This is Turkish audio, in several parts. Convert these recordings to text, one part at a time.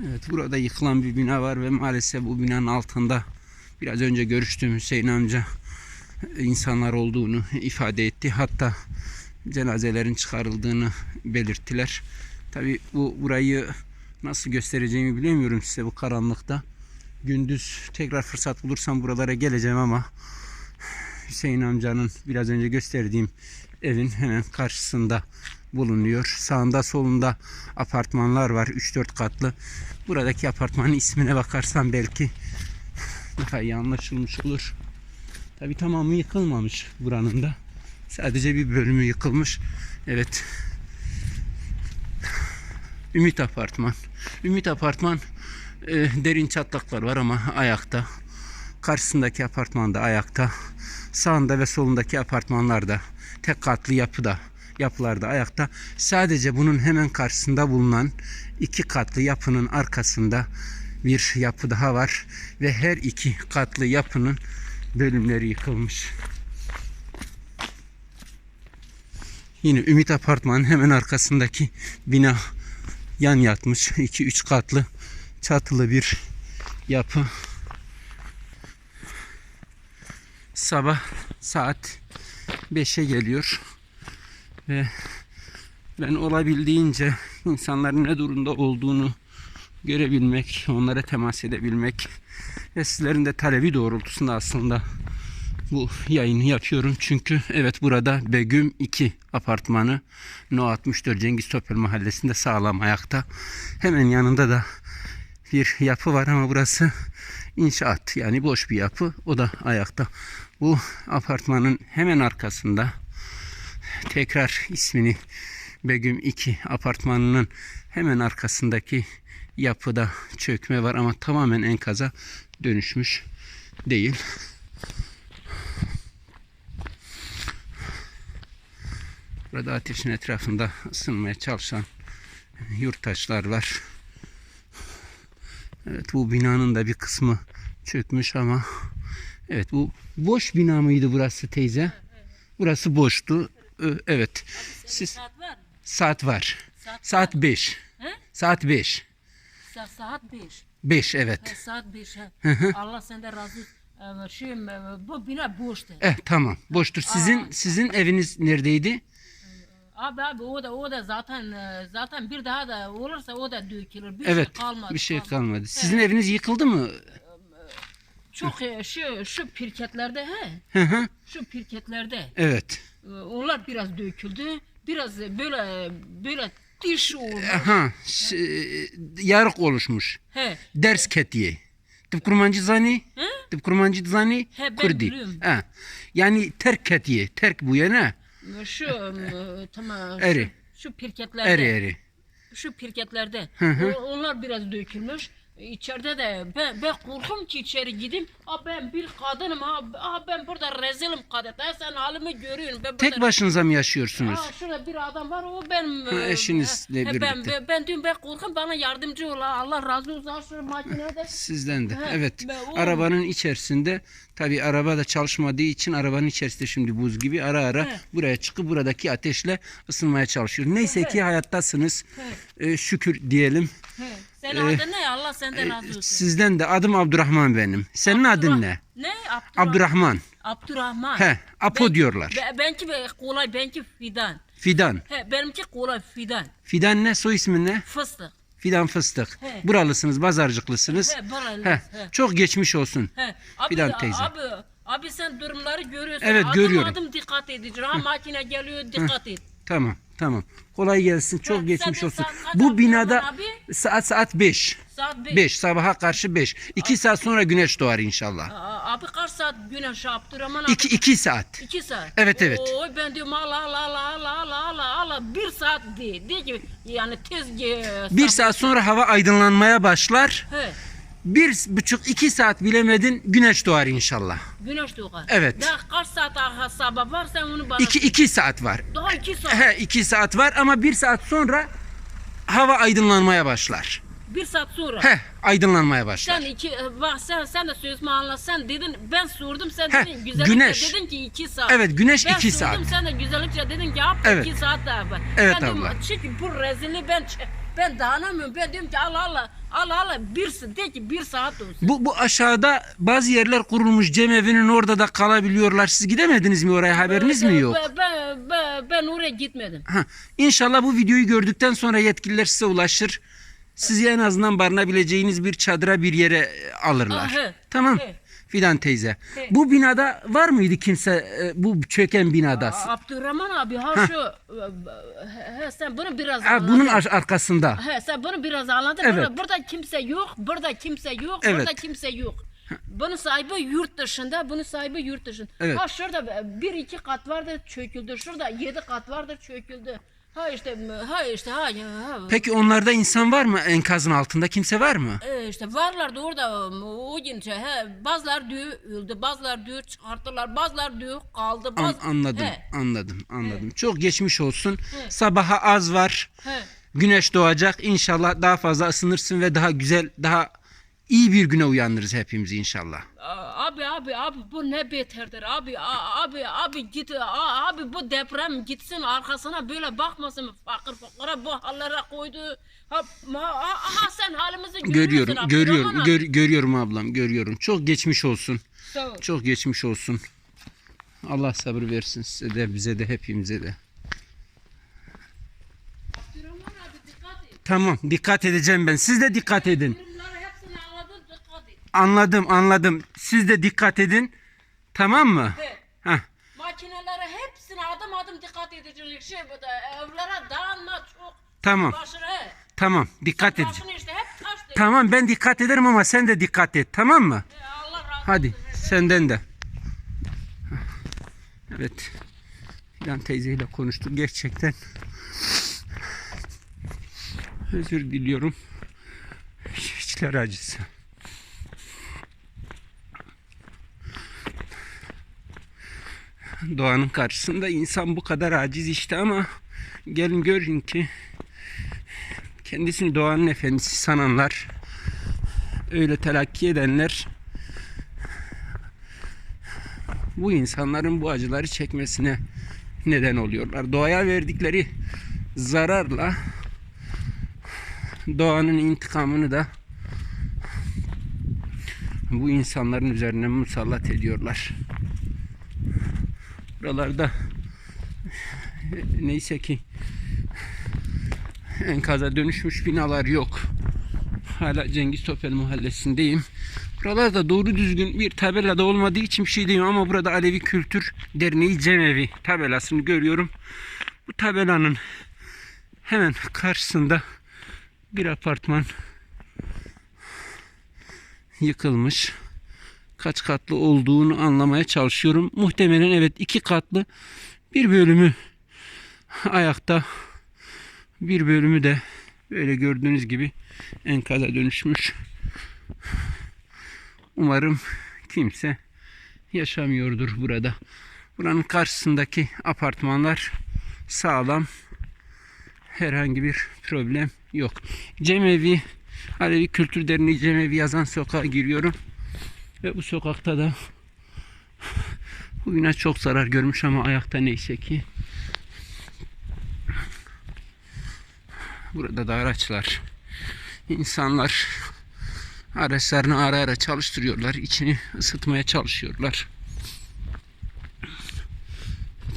Evet burada yıkılan bir bina var ve maalesef bu binanın altında biraz önce görüştüğüm Hüseyin amca insanlar olduğunu ifade etti. Hatta cenazelerin çıkarıldığını belirttiler. Tabi bu burayı nasıl göstereceğimi bilemiyorum size bu karanlıkta. Gündüz tekrar fırsat bulursam buralara geleceğim ama Hüseyin amcanın biraz önce gösterdiğim evin hemen karşısında bulunuyor. Sağında solunda apartmanlar var 3-4 katlı. Buradaki apartmanın ismine bakarsam belki daha iyi anlaşılmış olur. Tabi tamamı yıkılmamış buranın da. Sadece bir bölümü yıkılmış. Evet. Ümit Apartman. Ümit Apartman e, derin çatlaklar var ama ayakta. Karşısındaki apartman da ayakta. Sağında ve solundaki apartmanlar da tek katlı yapıda yapılarda ayakta. Sadece bunun hemen karşısında bulunan iki katlı yapının arkasında bir yapı daha var ve her iki katlı yapının bölümleri yıkılmış. Yine Ümit Apartman'ın hemen arkasındaki bina yan yatmış. 2-3 katlı çatılı bir yapı. Sabah saat 5'e geliyor ve ben olabildiğince insanların ne durumda olduğunu görebilmek, onlara temas edebilmek ve sizlerin de talebi doğrultusunda aslında bu yayını yapıyorum. Çünkü evet burada Begüm 2 apartmanı No 64 Cengiz Topel mahallesinde sağlam ayakta. Hemen yanında da bir yapı var ama burası inşaat yani boş bir yapı. O da ayakta. Bu apartmanın hemen arkasında tekrar ismini Begüm 2 apartmanının hemen arkasındaki yapıda çökme var ama tamamen enkaza dönüşmüş değil. Burada ateşin etrafında ısınmaya çalışan yurttaşlar var. Evet bu binanın da bir kısmı çökmüş ama evet bu boş bina mıydı burası teyze? Burası boştu. Ö, Evet. Siz Saat var mı? saat var. Saat, Saat 5. He? Saat 5. Sa- saat 5. 5 evet. Saat 5. Allah senden razı olsun. Ee, Şey, e, bu bina boştu. Eh tamam. Boştur. Sizin sizin eviniz neredeydi? Abi abi o da o da zaten e, zaten bir daha da olursa o da dökülür. Bir Evet. şey kalmadı. bir şey kalmadı. kalmadı. Sizin eviniz yıkıldı mı? Çok e, şu şu pirketlerde he. Hı hı. Şu pirketlerde. Evet. E, Onlar biraz döküldü. Biraz e, böyle böyle diş oldu. Aha. ş- e, Yarık oluşmuş. He. Ders ketiye. Tıp kurmancı zani. He? Tıp kurmancı zani. He, Kurdi. Ha. Yani terk ketiye. Terk bu yana. Şu e, tamam. şu- Eri. Şu pirketlerde. Eri eri. şu pirketlerde hı. o- onlar biraz dökülmüş. İçeride de ben, ben korkum ki içeri gideyim. Aa ben bir kadınım ha. Aa ben burada rezilim kadın. Ha, sen halimi görüyorsun. Ben Tek burada... başınıza mı yaşıyorsunuz? Aa şurada bir adam var o benim. Ha, e, eşinizle he, Ben, birlikte. ben, ben diyorum ben korkum bana yardımcı ol. ha. Allah razı olsun. Ha, Şu makinede. Sizden de. He, Evet. ben o- Arabanın içerisinde tabi araba da çalışmadığı için arabanın içerisinde şimdi buz gibi ara ara He. buraya çıkıp buradaki ateşle ısınmaya çalışıyor. Neyse ki hayattasınız. Ee, şükür diyelim. He. Senin adın ne? Allah senden razı olsun. Sizden de adım Abdurrahman benim. Senin adın ne? Ne? Abdurrahman. Abdurrahman. Abdurrahman. He, Apo Ben- diyorlar. Be- kolay, benimki fidan. Fidan. He, benimki kolay fidan. Fidan ne? Soy ismin ne? Fıstık. Fidan Fıstık. He. Buralısınız, Bazarcıklısınız. He, buralı. He, He. Çok geçmiş olsun. He. Abi, Fidan teyze. Abi, abi sen durumları görüyorsun. Evet, adım görüyorum. Adım dikkat edeceksin. Ha makine geliyor dikkat et. Tamam, tamam. Kolay gelsin. Çok He, geçmiş olsun. Bu binada abi? saat saat 5. Saat 5. 5 sabaha karşı 5. 2 saat sonra güneş doğar inşallah. Abi kaç saat güneş Abdurrahman abi? 2 2 saat. 2 saat. Evet, evet. Oy ben diyorum Allah Allah Allah Allah Allah Allah Allah bir saat de. De ki yani tez e, Bir sabah- saat sonra hava aydınlanmaya başlar. He. Bir buçuk iki saat bilemedin güneş doğar inşallah. Güneş doğar. Evet. Daha kaç saat sabah var sen onu bana. 2 2 saat var. Daha 2 saat. He 2 saat var ama bir saat sonra hava aydınlanmaya başlar. Bir saat sonra. He aydınlanmaya başlar. Sen iki e, bak sen sen de sözümü anla. Sen dedin ben sordum sen Heh, dedin güzellikle güneş. dedin ki iki saat. Evet, güneş ben iki sordum, saat. sen de güzellikle dedin ki yap Evet. iki saat daha var. Evet ben diyorum, abla. çünkü bu rezilliği ben ben dayanamıyorum. Ben diyorum ki Allah Allah Al al bir de ki bir saat olsun. Bu, bu aşağıda bazı yerler kurulmuş cemevinin orada da kalabiliyorlar. Siz gidemediniz mi oraya haberiniz mi yok? Ben, ben, ben, ben oraya gitmedim. Ha, İnşallah bu videoyu gördükten sonra yetkililer size ulaşır. Sizi en azından barınabileceğiniz bir çadıra bir yere e, alırlar. Ah, he. Tamam. He. Fidan teyze. He. Bu binada var mıydı kimse e, bu çöken binada? A- Abdurrahman abi ha şu he, he, sen bunu biraz Ha, bunun ar- arkasında. He, sen bunu biraz anladın. Evet. Burada, burada kimse yok, burada kimse yok, Evet. burada kimse yok. Bunun sahibi yurt dışında, bunun sahibi yurt dışında. Evet. Ha şurada bir iki kat vardır çöküldü, şurada yedi kat vardır çöküldü. Ha işte, ha işte, ha, ha. Peki onlarda insan var mı enkazın altında? Kimse var mı? E, işte varlardı orada o gün şey, he, bazılar düğü öldü, bazılar düğü çıkarttılar, bazılar düğü kaldı. An- Baz... anladım. He, Anladım. Anladım. Çok geçmiş olsun. Sabaha az var. he. Güneş doğacak. İnşallah daha fazla ısınırsın ve daha güzel, daha iyi bir güne uyanırız hepimiz inşallah. Abi abi abi bu ne beterdir abi abi abi git abi bu deprem gitsin arkasına böyle bakmasın fakir fakire bu hallere koydu. Ha, ha, ha, sen halimizi Görüyorum, Abdurrahman görüyorum, abi. gör- görüyorum ablam, görüyorum. Çok geçmiş olsun. Sağ ol. Çok geçmiş olsun. Allah sabır versin size de, bize de, hepimize de. Abdurrahman abi dikkat et. Tamam, dikkat edeceğim ben. Siz de dikkat edin. Durumları hepsini anladın dikkat et. Anladım, anladım. Siz de dikkat edin. Tamam mı? Heh, Makinelere hepsine adım adım dikkat edicilik şey bu da evlere dağılma çok. tamam, Başını he. tamam. Dikkat. Başını işte Tamam, ben dikkat ederim ama sen de dikkat et. Tamam mı? He, Allah razı olsun. Hadi, senden de. Evet. Fidan teyzeyle konuştuk gerçekten. Özür diliyorum. İçler acısı. Doğanın karşısında insan bu kadar aciz işte ama gelin görün ki kendisini doğanın efendisi sananlar öyle telakki edenler bu insanların bu acıları çekmesine neden oluyorlar. Doğaya verdikleri zararla doğanın intikamını da bu insanların üzerine musallat ediyorlar. Buralarda neyse ki enkaza dönüşmüş binalar yok. Hala Cengiz Topel mahallesindeyim. Buralarda doğru düzgün bir tabela da olmadığı için bir şey diyeyim ama burada Alevi Kültür Derneği Cemevi tabelasını görüyorum. Bu tabelanın hemen karşısında bir apartman yıkılmış. Kaç katlı olduğunu anlamaya çalışıyorum. Muhtemelen evet iki katlı bir bölümü ayakta bir bölümü de böyle gördüğünüz gibi enkaza dönüşmüş. Umarım kimse yaşamıyordur burada. Buranın karşısındaki apartmanlar sağlam. Herhangi bir problem yok. Cemevi Alevi Kültür Derneği Cemevi yazan sokağa giriyorum. Ve bu sokakta da bu bina çok zarar görmüş ama ayakta neyse ki. Burada da araçlar, insanlar araçlarını ara ara çalıştırıyorlar. içini ısıtmaya çalışıyorlar.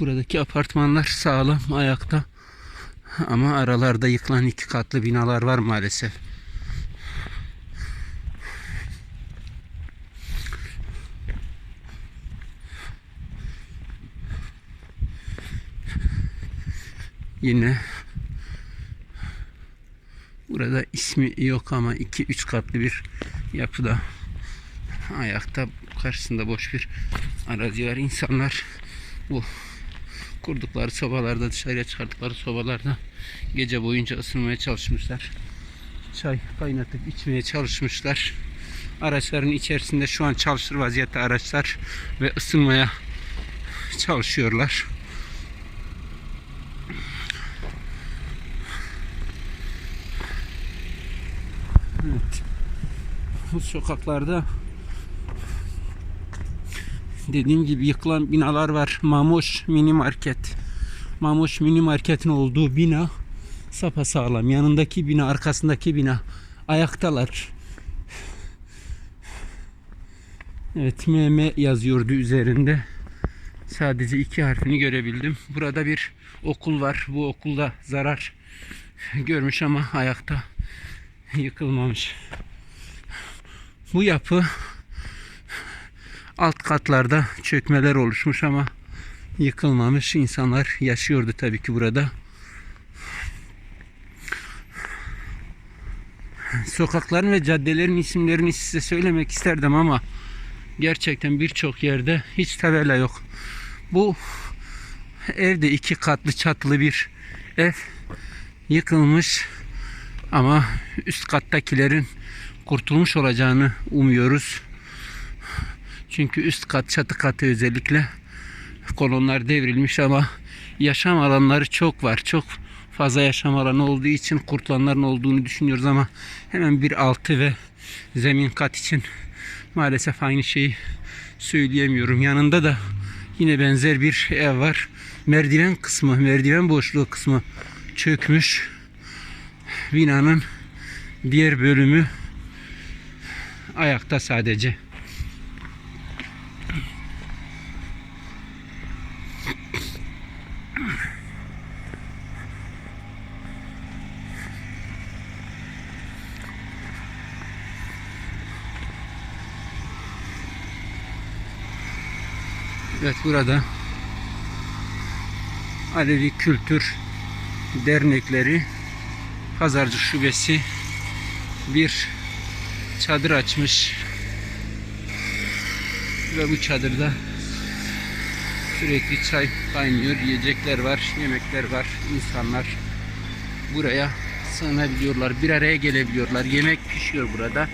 Buradaki apartmanlar sağlam ayakta. Ama aralarda yıkılan iki katlı binalar var maalesef. Yine burada ismi yok ama 2-3 katlı bir yapıda ayakta karşısında boş bir arazi var. İnsanlar bu kurdukları sobalarda dışarıya çıkarttıkları sobalarda gece boyunca ısınmaya çalışmışlar. Çay kaynatıp içmeye çalışmışlar. Araçların içerisinde şu an çalışır vaziyette araçlar ve ısınmaya çalışıyorlar. Evet. Bu sokaklarda dediğim gibi yıkılan binalar var. Mamoş mini market. Mamoş mini marketin olduğu bina sapasağlam. Yanındaki bina, arkasındaki bina ayaktalar. Evet MM yazıyordu üzerinde. Sadece iki harfini görebildim. Burada bir okul var. Bu okulda zarar görmüş ama ayakta yıkılmamış. Bu yapı alt katlarda çökmeler oluşmuş ama yıkılmamış. İnsanlar yaşıyordu tabii ki burada. Sokakların ve caddelerin isimlerini size söylemek isterdim ama gerçekten birçok yerde hiç tabela yok. Bu evde iki katlı çatılı bir ev yıkılmış ama üst kattakilerin kurtulmuş olacağını umuyoruz. Çünkü üst kat çatı katı özellikle kolonlar devrilmiş ama yaşam alanları çok var. Çok fazla yaşam alanı olduğu için kurtulanların olduğunu düşünüyoruz ama hemen bir altı ve zemin kat için maalesef aynı şeyi söyleyemiyorum. Yanında da yine benzer bir ev var. Merdiven kısmı, merdiven boşluğu kısmı çökmüş. Binanın diğer bölümü ayakta sadece. Evet burada Alevi Kültür Dernekleri Pazarcık Şubesi bir çadır açmış ve bu çadırda sürekli çay kaynıyor, yiyecekler var, yemekler var, insanlar buraya sığınabiliyorlar, bir araya gelebiliyorlar, yemek pişiyor burada.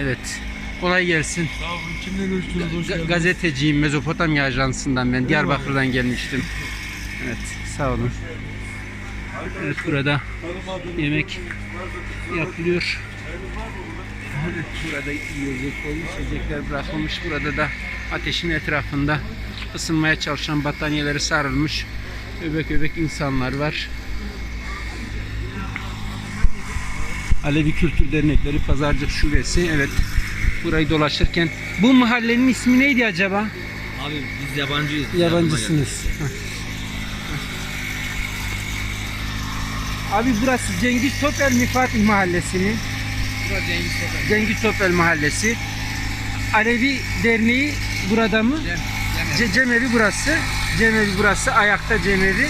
Evet, kolay gelsin. Sağ olun. Kimden görüştünüz? Hoş Ga- geldiniz. gazeteciyim Mezopotamya Ajansı'ndan ben Diyarbakır'dan gelmiştim. Evet sağ olun. Evet burada yemek yapılıyor. Evet, Burada yiyecek kolu içecekler bırakılmış. Burada da ateşin etrafında ısınmaya çalışan battaniyeleri sarılmış öbek öbek insanlar var. Alevi Kültür Dernekleri Pazarcık Şubesi. Evet. Burayı dolaşırken bu mahallenin ismi neydi acaba? Abi biz yabancıyız. Yabancısınız. Heh. Abi burası Cengiz Topel mi Fatih Mahallesi mi? Burası Cengiz Topal. Cengiz Topel Mahallesi. Alevi Derneği burada mı? Ce- Cemevi burası. Cemevi burası. Ayakta Cemevi.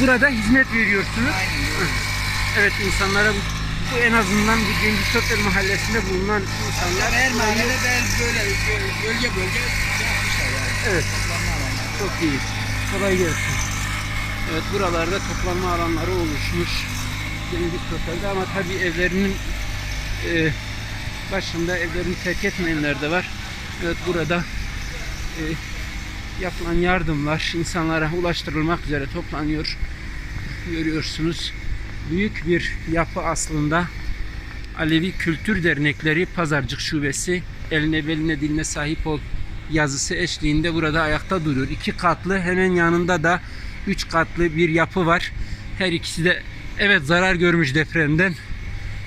Burada hizmet veriyorsunuz. Heh. Evet insanlara bu, bu en azından bu Cengiz Topel Mahallesi'nde bulunan insanlar Her mahallede de böyle böl- bölge bölge yapmışlar yani. Evet. Çok iyi. Kolay gelsin. Evet buralarda toplanma alanları oluşmuş. Cengiz Total'de ama tabii evlerinin e, başında evlerini terk etmeyenler de var. Evet burada e, yapılan yardımlar insanlara ulaştırılmak üzere toplanıyor. Görüyorsunuz. Büyük bir yapı aslında. Alevi Kültür Dernekleri Pazarcık Şubesi eline beline diline sahip ol yazısı eşliğinde burada ayakta duruyor. İki katlı hemen yanında da üç katlı bir yapı var. Her ikisi de evet zarar görmüş depremden.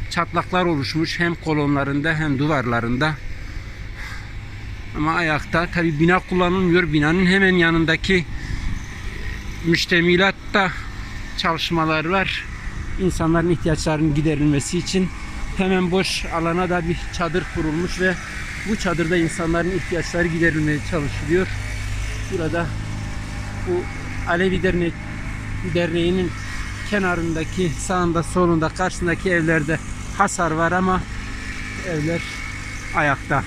Çatlaklar oluşmuş hem kolonlarında hem duvarlarında. Ama ayakta tabi bina kullanılmıyor. Binanın hemen yanındaki müştemilatta çalışmalar var. İnsanların ihtiyaçlarının giderilmesi için hemen boş alana da bir çadır kurulmuş ve bu çadırda insanların ihtiyaçları giderilmeye çalışılıyor. Burada bu Alevi Dernek Derneği'nin kenarındaki sağında solunda karşısındaki evlerde hasar var ama evler ayakta.